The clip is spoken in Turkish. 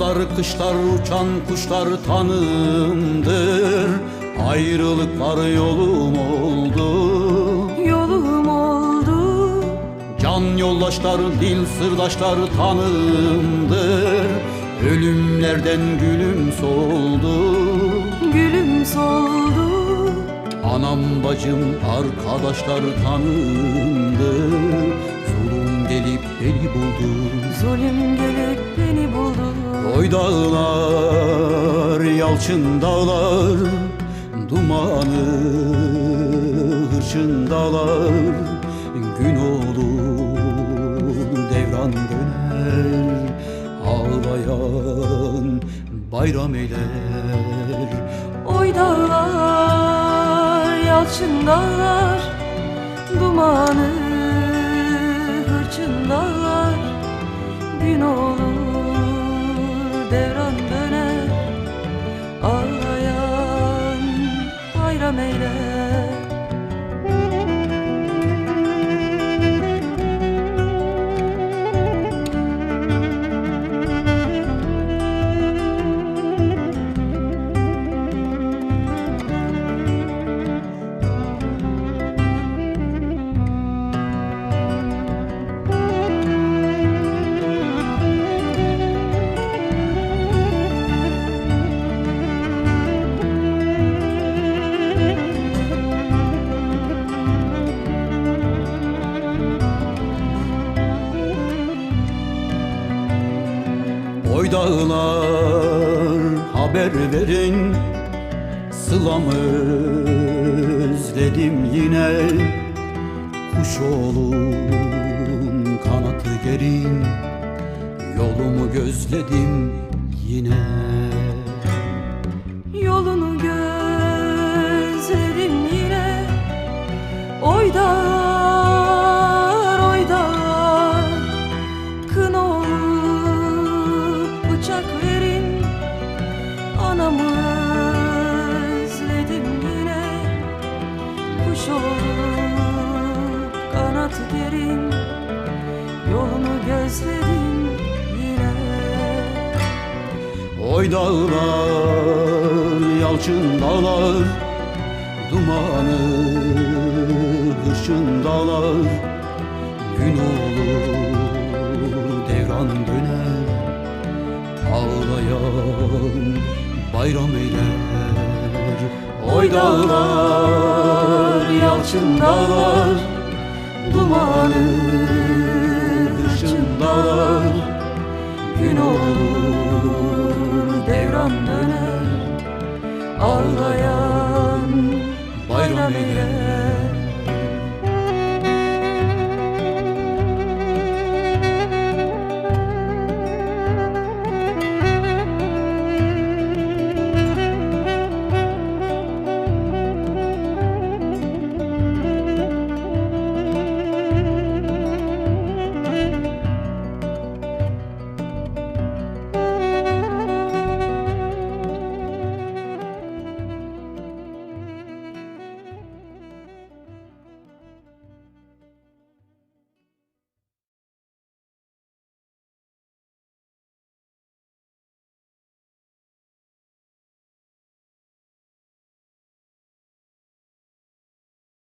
Yazlar kışlar uçan kuşlar tanımdır Ayrılıklar yolum oldu. Yolum oldu. Can yoldaşlar dil sırdaşlar tanımdır Ölümlerden gülüm soldu. Gülüm soldu. Anam bacım arkadaşlar tanımdır Zulüm gelip beni buldu. Zulüm gelip beni buldu Oy dağlar, yalçın dağlar Dumanı hırçın dağlar. Gün olur devran döner Ağlayan bayram eyler Oy dağlar, yalçın dağlar Dumanı Oy dağlar haber verin. Sılamı özledim yine. Kuş olun kanatı gerin. Yolumu gözledim yine. Yolunu gözlerim bıçak verin Anamı özledim yine Kuş olup kanat derin Yolunu gözledim yine. Oy dağlar, yalçın dağlar Dumanı hırçın dağlar. Gün olur bayram eyler. Oy dağlar, yalçın dağlar Dumanı hırçın Gün olur devran döner Ağlayan bayram eyler.